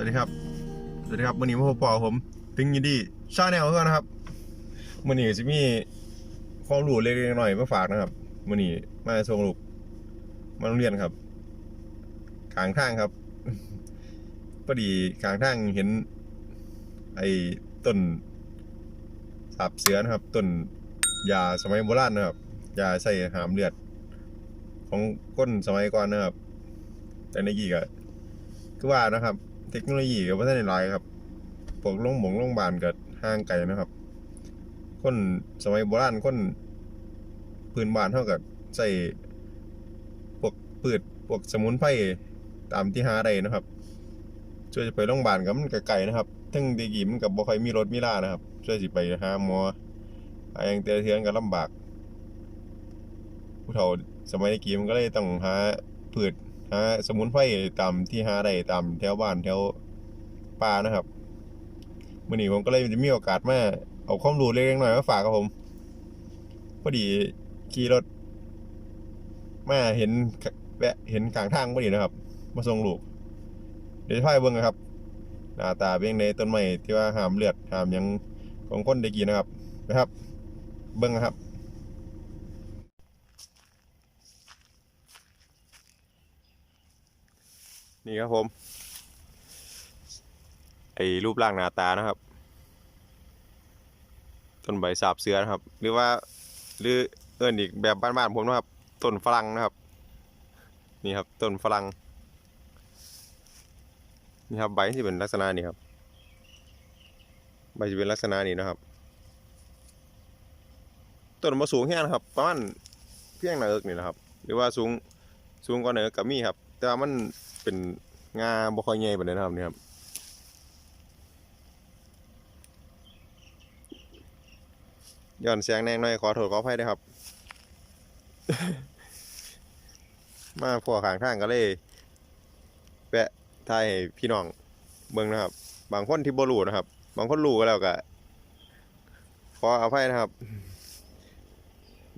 วัสดีครับ สวัสดีครับวันนี้มาพบปอผมถึงยินดีชาแนลก็นนะครับวันนี้จะมีความรู้เล็กๆหน่อยมาฝากนะครับวันนี้มาส่งลูกมาโรงเรียนครับขางทางครับพอดีขางทางเห็น ไอ้ต้นสาบเสือนะครับต้นยาสมัยโบราณนะครับยาใส่หามเลือด ของก้นสมัยก่อนนะครับ แต่ในกี่ก็คือว่านะครับ เทคโนโลยีก็บ่ทันได้หลายครับพวกโรงหมงโรงพยาบาลก็ห่างไกลนะครับคนสมัยโบราณคนพื้นบ้านเท่ากับใส่พวกพืชพวกสมุนไพรตามที่หาได้นะครับช่วยจะไปโรงพยาบาลก็มันไกลนะครับทั้งดีกีมันก็บ่ค่อยมีรถมีล่านะครับช่วยสิไปหาหมอหาอย่างเตือเทือนก็ลำบากผู้เฒ่าสมัยกี้มันก็เลยต้องหาพืช หาสมุนไพรตามที่หาได้ตามแถวบ้านแถวป่านะครับมื่อนี้ผมก็เลยจะมีโอกาสมาเอาความรู้เล็กๆหน่อยมาฝากครับผมพอดีขี่รถมาเห็นแวะเห็นกลางทางพอดีนะครับ มาส่งลูกเดี๋ยวพาไปเบิ่งนะครับหน้าตาเป็นในต้นไม้ที่ว่าหามเลือดหามยังของคนได้กินนะครับนะครับ เบิ่งนะครับ นี่ครับผมไอ้รูปร่างหน้าตานะครับ ต้นใบสาบเสือนะครับ หรือว่าหรือเอื่นอีกแบบบ้านๆผมนะครับ ต้นฝรั่งนะครับ นี่ครับต้นฝรั่งนี่ครับใบที่เป็นลักษณะนี้ครับ ใบจะเป็นลักษณะนี้นะครับ ต้นมาสูงแค่นะครับประมาณเพียงหน้าเอิกนี่นะครับ หรือว่าสูงสูงกว่าหน้าเอิกกับมีครับ แต่ว่ามันเป็นงาบ่ค่อยใหญ่ปานใดนะครับนี่ครับย้อนเสียงแนงหน่อยขอโทษขออภัยด้วยครับ มาพวกข้างทางก็เลยแวะทายให้พี่น้องเบิ่งนะครับ บางคนที่บ่รู้นะครับ บางคนรู้ก็แล้วก็ขออภัยนะครับ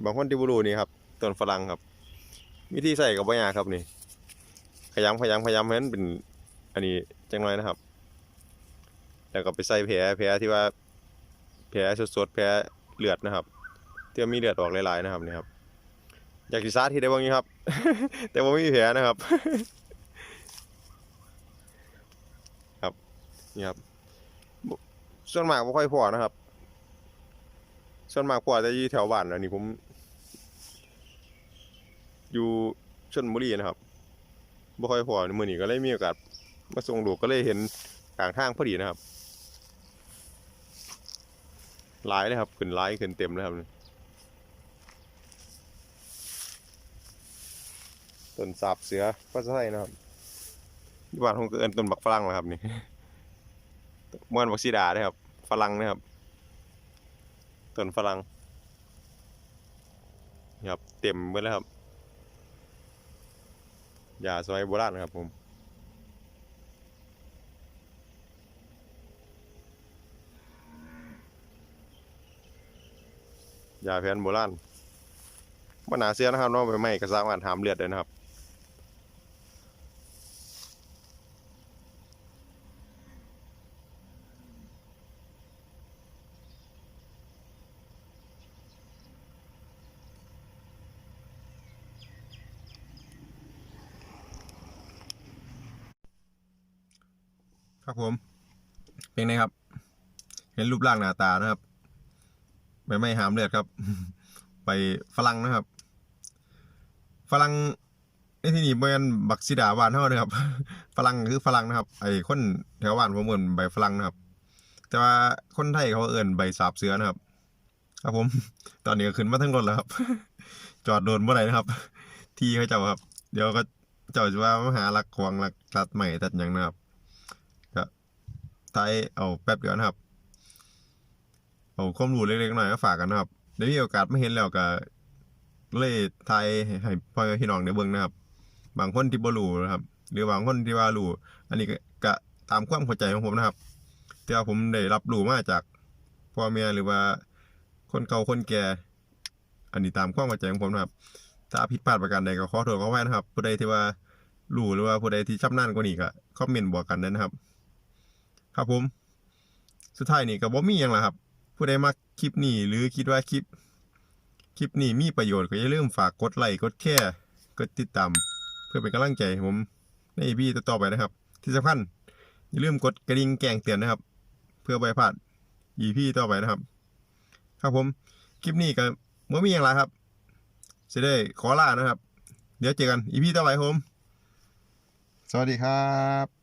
บางคนที่บ่รู้นี่ครับต้นฝรั่งครับ วิธีใส่ก็บ่ยาครับนี่ ขยำขยำขยำให้มันเป็น อันนี้จังหน่อยนะครับ แล้วก็ไปใส่แผลแผลที่ว่าแผลสดๆแผลเลือดนะครับที่ว่ามีเลือดออกหลายๆนะครับนี่ครับ อยากสิสาธิตได้บ้างนี้ครับ แต่ว่าไม่มีแผลนะครับ ครับนี่ครับ ส่วนมากไม่ค่อยพอนะครับ ส่วนมากพอจะอยู่แถวบ้านอันนี้ผม อยู่ชลบุรีนะครับ บ่ค่อยพอมือนี้ก็เลยมีโอกาสมาส่งลูกก็เลยเห็นกลางทางพอดีนะครับหลายเลยครับขึ้นหลายขึ้นเต็มเลยครับต้นสาบเสือภาษาไทยนะครับที่บ้านผมก็เอิ้นต้นบักฝรั่งนะครับนี่ม่วนบักซีดาเลยครับฝรั่งนะครับต้นฝรั่งนะครับเต็มหมดแล้วครับ ยาสมัยโบราณนะครับผมยาแผนโบราณมันหนาเสียนะครับเนาะใบไม้กระซ้ามารถหามเลือดเลยนะครับ ครับผม เป็นไงครับ เห็นรูปร่างหน้าตานะครับใบไม้หามเลือดครับ ไปฝรั่งนะครับ ฝรั่งในที่นี้เมือนบักซิดาบ้านเท่านะครับ ฝรั่งคือฝรั่งนะครับ ไอ้คนแถวบ้านผมเหมือนใบฝรั่งนะครับ แต่ว่าคนไทยเขาเอิ่นใบสาบเสือนะครับ ครับผม ตอนนี้ก็ขึ้นมาทั้งรถแล้วครับ จอดโดนเมื่อไหร่นะครับ ที่เขาเจ้าครับ เดี๋ยวก็เจ้าจะว่ามาหาลักควงลักตัดใหม่ตัดยังนะครับ ไทยเอาแป๊บเดียวนะครับ เอาความรู้เล็กๆหน่อยมาฝากกันนะครับได้มีโอกาสมาเห็นแล้วก็เลยไทยให้พ่อพี่น้องได้เบิ่งนะครับ บางคนที่บ่รู้นะครับ หรือบางคนที่ว่ารู้อันนี้ก็ตามความเข้าใจของผมนะครับแต่ว่าผมได้รับรู้มาจากพ่อแม่หรือว่าคนเก่าคนแก่ อันนี้ตามความเข้าใจของผมนะครับ ถ้าผิดพลาดประการใดก็ขอโทษขออภัยนะครับ ผู้ใดที่ว่ารู้หรือว่าผู้ใดที่ชำนาญกว่านี้ก็คอมเมนต์บอกกันด้นะครับ ครับผม สุดท้ายนี่ก็บ่มีหยังละครับ ผู้ใดมักคลิปนี้หรือคิดว่าคลิป คลิปนี้มีประโยชน์ก็อย่าลืมฝากกดไลค์กดแชร์กดติดตามเพื่อเป็นกำลังใจให้ผมใน EP ต่อๆไปนะครับ ที่สำคัญอย่าลืมกดกระดิ่งแจ้งเตือนนะครับ เพื่อบ่ให้พลาด EP ต่อไปนะครับ ครับผมคลิปนี้ก็บ่มีหยังละครับจะได้ขอลานะครับ เดี๋ยวเจอกัน EP ต่อไปครับผม สวัสดีครับ